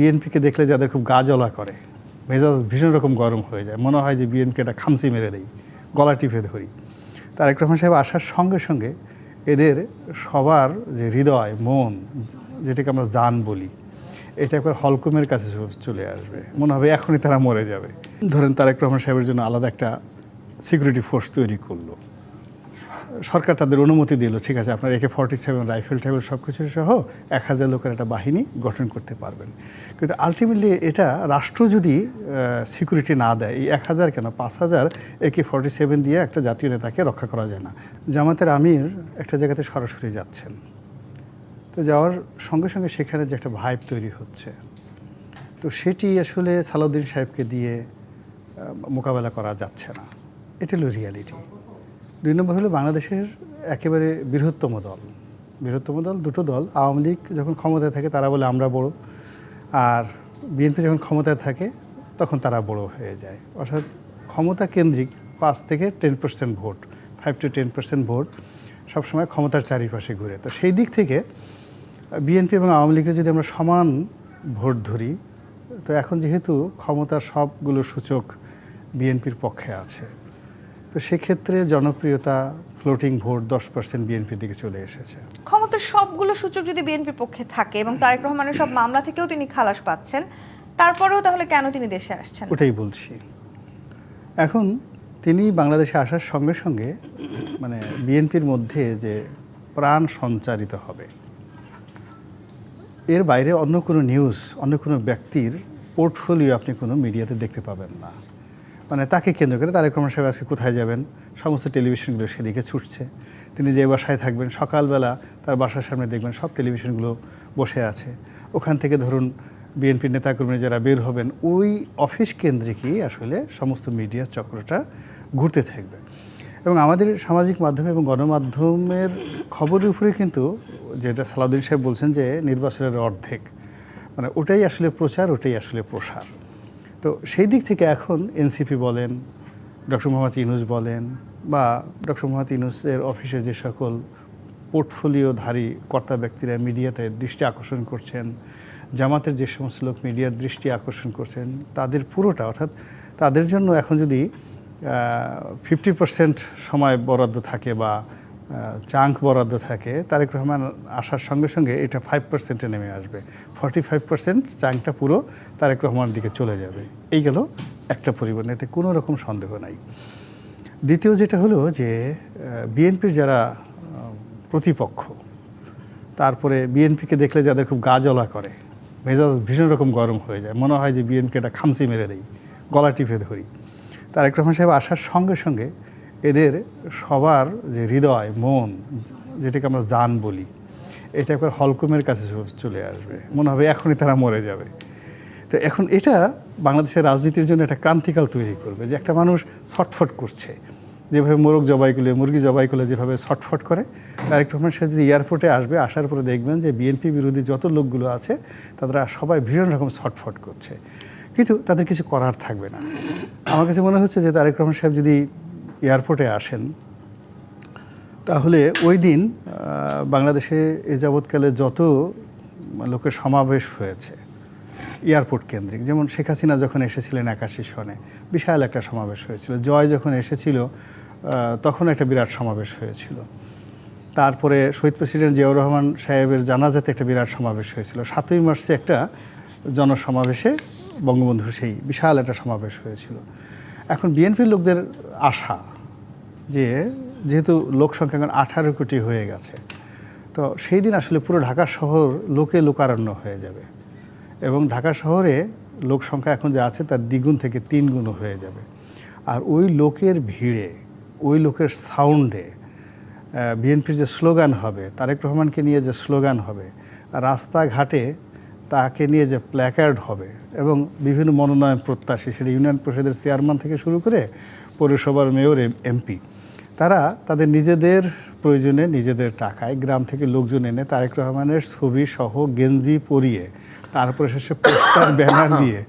বিএনপিকে দেখলে যাদের খুব গা জ্বলা করে, মেজাজ ভীষণ রকম গরম হয়ে যায়। মনে হয় যে বিএনপি একটা খামসি মেরে দেই, গলা টিপে ধরি। তারেক রহমান সাহেব আসার সঙ্গে সঙ্গে এদের সবার যে হৃদয়, মন, যেটাকে আমরা জান বলি, এটা একবার হলকুমের কাছে চলে আসবে। মনে হবে এখনই তারা মরে যাবে। ধরেন তারেক রহমান সাহেবের জন্য আলাদা একটা সিকিউরিটি ফোর্স তৈরি করল। সরকার তাদের অনুমতি দিল, ঠিক আছে, আপনার একে ফর্টি সেভেন রাইফেল, টাইফেল সব কিছু সহ এক হাজার লোকের একটা বাহিনী গঠন করতে পারবেন। কিন্তু আলটিমেটলি এটা রাষ্ট্র যদি সিকিউরিটি না দেয়, এই এক হাজার কেন? পাঁচ হাজার একে ফর্টি সেভেন দিয়ে একটা জাতীয় নেতাকে রক্ষা করা যায় না। জামাতের আমির একটা জায়গাতে সরাসরি যাচ্ছেন। তো যাওয়ার সঙ্গে সঙ্গে সেখানে যে একটা ভাইব তৈরি হচ্ছে। তো সেটি আসলে সালাউদ্দিন সাহেবকে দিয়ে মোকাবেলা করা যাচ্ছে না। এটা হলো রিয়ালিটি দুই নম্বর হলো বাংলাদেশের একেবারে বৃহত্তম দল। বৃহত্তম দল দুটো দল, আওয়ামী লীগ যখন ক্ষমতায় থাকে তারা বলে আমরা বড়, আর বিএনপি যখন ক্ষমতায় থাকে তখন তারা বড় হয়ে যায়। অর্থাৎ ক্ষমতা কেন্দ্রিক পাঁচ থেকে ten percent vote, five to ten percent vote সবসময় ক্ষমতার চারিপাশে ঘুরে। তো সেই দিক থেকে বিএনপি এবং আওয়ামী লীগের যদি আমরা সমান ভোট ধরি, তো এখন যেহেতু ক্ষমতার সবগুলো সূচক বিএনপির পক্ষে আছে। তো সেক্ষেত্রে জনপ্রিয়তা ফ্লোটিং ভোট দশ পার্সেন্ট বিএনপির দিকে চলে এসেছে। ক্ষমতার সবগুলো সূচক যদি বিএনপির পক্ষে থাকে এবং তারেক রহমানের সব মামলা থেকেও তিনি খালাস পাচ্ছেন তারপরেও তাহলে কেন তিনি দেশে আসছেন? ওটাই বলছি। এখন তিনি বাংলাদেশে আসার সঙ্গে সঙ্গে মানে বিএনপির মধ্যে যে প্রাণ সঞ্চারিত হবে এর বাইরে অন্য কোনো নিউজ অন্য কোনো ব্যক্তির পোর্টফোলিও আপনি কোনো মিডিয়াতে দেখতে পাবেন না। মানে তাকে কেন্দ্র করে তারেক রহমান সাহেব আজকে কোথায় যাবেন? সমস্ত টেলিভিশনগুলো সেদিকে ছুটছে। তিনি যে বাসায় থাকবেন, সকালবেলা তার বাসার সামনে দেখবেন সব টেলিভিশনগুলো বসে আছে। ওখান থেকে ধরুন বিএনপির নেতাকর্মী যারা বের হবেন, ওই অফিস কেন্দ্রিকই আসলে সমস্ত মিডিয়া চক্রটা ঘুরতে থাকবে। এবং আমাদের সামাজিক মাধ্যম এবং গণমাধ্যমের খবরের উপরে কিন্তু যেটা সালাউদ্দিন সাহেব বলছেন যে নির্বাচনের অর্ধেক মানে ওটাই আসলে প্রচার, ওটাই আসলে প্রসার। তো সেই দিক থেকে এখন এনসিপি বলেন, ডক্টর মোহাম্মদ ইউনুস বলেন বা ডক্টর মোহাম্মদ ইউনুসের অফিসে যে সকল পোর্টফোলিওধারী কর্তা ব্যক্তিরা মিডিয়াতে দৃষ্টি আকর্ষণ করছেন, জামাতের যে সমস্ত লোক মিডিয়ার দৃষ্টি আকর্ষণ করছেন, তাদের পুরোটা, অর্থাৎ তাদের জন্য এখন যদি ফিফটি পার্সেন্ট সময় বরাদ্দ থাকে বা চাঙ্ক বরাদ্দ থাকে, তারেক রহমান আসার সঙ্গে সঙ্গে এটা ফাইভ পার্সেন্টে নেমে আসবে। ফর্টি ফাইভ পার্সেন্ট চাঙ্কটা পুরো তারেক রহমানের দিকে চলে যাবে। এই গেল একটা পরিবর্তন, এতে কোনো রকম সন্দেহ নাই। দ্বিতীয় যেটা হলো যে বিএনপির যারা প্রতিপক্ষ, তারপরে বিএনপিকে দেখলে যাদের খুব গা জ্বলা করে, মেজাজ ভীষণ রকম গরম হয়ে যায়, মনে হয় যে বিএনপি একটা খামসি মেরে দেই, গলা টিপে ধরি। তারেক রহমান সাহেব আসার সঙ্গে সঙ্গে এদের সবার যে হৃদয়, মন, যেটাকে আমরা জান বলি, এটা একবার হলকুমের কাছে চলে আসবে। মনে হবে এখনই তারা মরে যাবে। তো এখন এটা বাংলাদেশের রাজনীতির জন্য একটা ক্রান্তিকাল তৈরি করবে, যে একটা মানুষ ছটফট করছে। যেভাবে মোরগ জবাই করলে, মুরগি জবাই করলে যেভাবে ছটফট করে, তারেক রহমান সাহেব যদি এয়ারপোর্টে আসবে, আসার পরে দেখবেন যে বিএনপি বিরোধী যত লোকগুলো আছে, তারা সবাই ভীষণ রকম ছটফট করছে। কিন্তু তাদের কিছু করার থাকবে না। আমার কাছে মনে হচ্ছে যে তারেক রহমান সাহেব যদি এয়ারপোর্টে আসেন। তাহলে ওই দিন বাংলাদেশে এ যাবৎকালে যত লোকের সমাবেশ হয়েছে, এয়ারপোর্ট কেন্দ্রিক, যেমন শেখ হাসিনা যখন এসেছিলেন একাশি সনে, বিশাল একটা সমাবেশ হয়েছিল। জয় যখন এসেছিল তখন একটা বিরাট সমাবেশ হয়েছিল। তারপরে শহীদ প্রেসিডেন্ট জিয়াউর রহমান সাহেবের জানাজাতে একটা বিরাট সমাবেশ হয়েছিল। সাতই মার্চে একটা জনসমাবেশে বঙ্গবন্ধুর সেই বিশাল একটা সমাবেশ হয়েছিল। এখন বিএনপির লোকদের আশা যে যেহেতু লোক সংখ্যা এখন আঠারো কোটি হয়ে গেছে, তো সেই দিন আসলে পুরো ঢাকা শহর লোকে লোকারণ্য হয়ে যাবে এবং ঢাকা শহরে লোক সংখ্যা এখন যা আছে তার দ্বিগুণ থেকে তিন গুণ হয়ে যাবে। আর ওই লোকের ভিড়ে, ওই লোকের সাউন্ডে বিএনপির যে স্লোগান হবে, তারেক রহমানকে নিয়ে যে স্লোগান হবে, রাস্তাঘাটে তাকে নিয়ে যে প্ল্যাকার্ড হবে এবং বিভিন্ন মনোনয়ন প্রত্যাশী, সেটা ইউনিয়ন পরিষদের চেয়ারম্যান থেকে শুরু করে পৌরসভার মেয়র এমপি তারা তাদের নিজেদের প্রয়োজনে নিজেদের টাকায় গ্রাম থেকে লোকজন এনে তারেক রহমানের ছবি সহ গেঞ্জি পরিয়ে তারপরে শেষে পোস্টার ব্যানার দিয়ে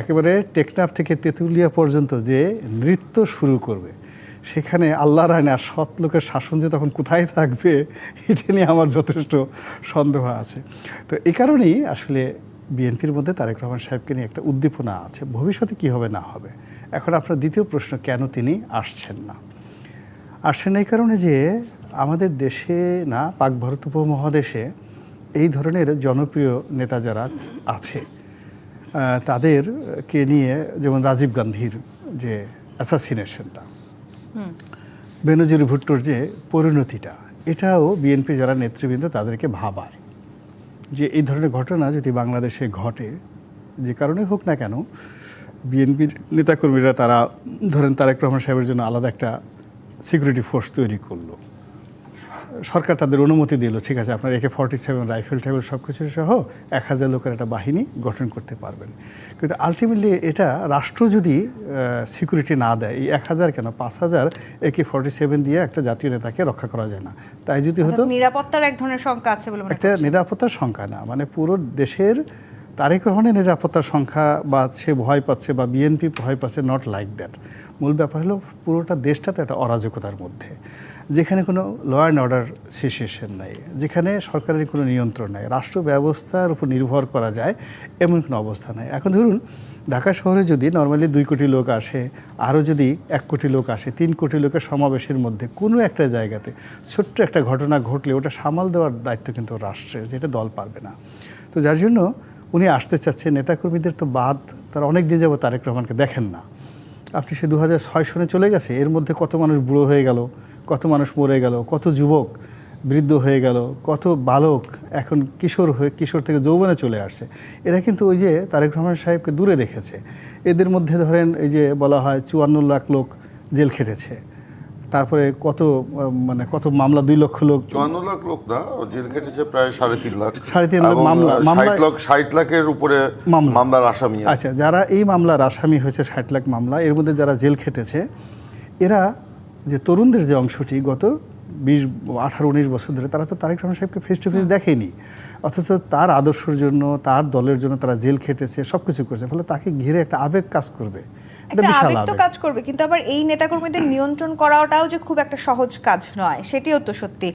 একেবারে টেকনাফ থেকে তেঁতুলিয়া পর্যন্ত যে নৃত্য শুরু করবে সেখানে আল্লাহর আইনে আর সৎ লোকের শাসন যে তখন কোথায় থাকবে, এটা নিয়ে আমার যথেষ্ট সন্দেহ আছে। তো এই কারণেই আসলে বিএনপির মধ্যে তারেক রহমান সাহেবকে নিয়ে একটা উদ্দীপনা আছে, ভবিষ্যতে কি হবে না হবে। এখন আপনার দ্বিতীয় প্রশ্ন, কেন তিনি আসছেন না? আসছেন এই কারণে যে আমাদের দেশে না, পাক ভারত উপমহাদেশে এই ধরনের জনপ্রিয় নেতা যারা আছে তাদেরকে নিয়ে যেমন রাজীব গান্ধীর যে অ্যাসাসিনেশনটা বেনজির ভুট্টোর যে পরিণতিটা, এটাও বিএনপি যারা নেতৃবৃন্দ তাদেরকে ভাবায় যে এই ধরনের ঘটনা যদি বাংলাদেশে ঘটে, যে কারণে হোক না কেন, বিএনপির নেতাকর্মীরা তারা, ধরেন তারেক রহমান সাহেবের জন্য আলাদা একটা সিকিউরিটি ফোর্স তৈরি করল। সরকার তাদের অনুমতি দিল ঠিক আছে আপনার একে ফর্টি সেভেন রাইফেল টাইফেল সব কিছু সহ এক হাজার লোকের একটা বাহিনী গঠন করতে পারবেন। কিন্তু আলটিমেটলি এটা রাষ্ট্র যদি সিকিউরিটি না দেয় এই এক হাজার কেন? পাঁচ হাজার একে ফর্টি সেভেন দিয়ে একটা জাতীয় নেতাকে রক্ষা করা যায় না। তাই যদি হতো নিরাপত্তার এক ধরনের শঙ্কা আছে বলে একটা নিরাপত্তার সংখ্যা না মানে পুরো দেশের তারেক রহমানের নিরাপত্তার সংখ্যা বা সে ভয় পাচ্ছে বা বিএনপি ভয় পাচ্ছে নট লাইক দ্যাট মূল ব্যাপার হলো পুরোটা দেশটা তো একটা অরাজকতার মধ্যে। যেখানে কোনো ল অ্যান্ড অর্ডার সিচুয়েশন নাই, যেখানে সরকারের কোনো নিয়ন্ত্রণ নাই, রাষ্ট্র ব্যবস্থার উপর নির্ভর করা যায়, এমন কোনো অবস্থা নাই। এখন ধরুন, ঢাকা শহরে যদি নর্মালি দুই কোটি লোক আসে, আরও যদি এক কোটি লোক আসে, তিন কোটি লোকের সমাবেশের মধ্যে কোনো একটা জায়গাতে ছোট্ট একটা ঘটনা ঘটলে ওটা সামাল দেওয়ার দায়িত্ব কিন্তু রাষ্ট্রের যেটা দল পারবে না। তো যার জন্য উনি আসতে চাচ্ছেন, নেতাকর্মীদের তো বাদ, তারা অনেক দিন যাব তারেক রহমানকে দেখেন না। আপনি সে দু হাজার ছয় সনে চলে গেছে, এর মধ্যে কত মানুষ বুড়ো হয়ে গেল কত মানুষ মরে গেল কত যুবক বৃদ্ধ হয়ে গেল কত বালক এখন কিশোর হয়ে কিশোর থেকে যৌবনে চলে আসছে। এরা কিন্তু ওই যে তারেক রহমান সাহেবকে দূরে দেখেছে। এদের মধ্যে ধরেন এই যে বলা হয় চুয়ান্ন লাখ লোক জেল খেটেছে। তারপরে কত মানে কত মামলা দুই লক্ষ লোক চুয়ান্ন লাখ লোক না জেল খেটেছে প্রায় সাড়ে তিন লাখ। সাড়ে তিন লাখ মামলা- ষাট লাখ ষাট লাখের উপরে মামলা। মামলার আসামি আচ্ছা যারা এই মামলার আসামি হয়েছে ষাট লাখ মামলা এর মধ্যে যারা জেল খেটেছে এরা যে তরুণদের যে অংশটি গত বিশ আঠারো উনিশ বছর ধরে তারা তো তারেক রহমান সাহেবকে ফেস টু ফেস দেখেনি। অথচ তার আদর্শের জন্য তার দলের জন্য তারা জেল খেটেছে সব কিছু করেছে ফলে তাকে ঘিরে একটা আবেগ কাজ করবে। কাজ করবে কিন্তু আবার এই নেতাকর্মীদের নিয়ন্ত্রণ করাটাও যে খুব একটা সহজ কাজ নয় সেটিও তো সত্যি।